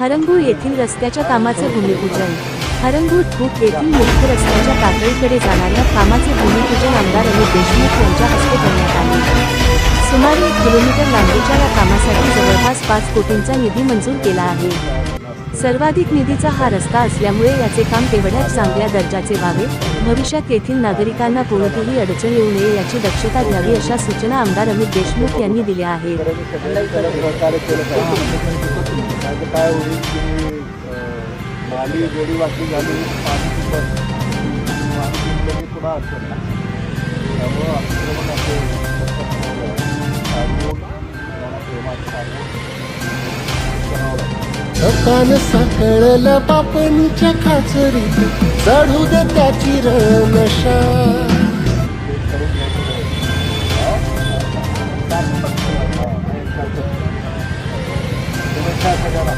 हरंगू येथील रस्त्याच्या कामाचे भूमिपूजन. हरंगू खूप येथील मुख्य रस्त्याच्या पातळीकडे जाणाऱ्या कामाचे भूमिपूजन आमदार अमित देशमुख यांच्या हस्ते करण्यात आले. सुमारे एक किलोमीटर लांबीच्या या कामासाठी जवळपास पाच कोटींचा निधी मंजूर केला आहे. सर्वाधिक निधीचा हा रस्ता असल्यामुळे याचे काम तेवढ्याच चांगल्या दर्जाचे व्हावे. भविष्यात येथील नागरिकांना कोणतीही अडचण येऊ नये याची दक्षता घ्यावी अशा सूचना आमदार अमित देशमुख यांनी दिल्या आहेत. सहकार्य काय होईल की अं, नाली वेडी वाटली झाली पाणी खूपच पाणी तुंबलं की पुन्हा अडचण त्यामुळं आक्रमण असे सांगून त्यांना साकळलं पापणीच्या खाचरीत चढू दे त्याची रणशा काम पटकन. हा, हे काय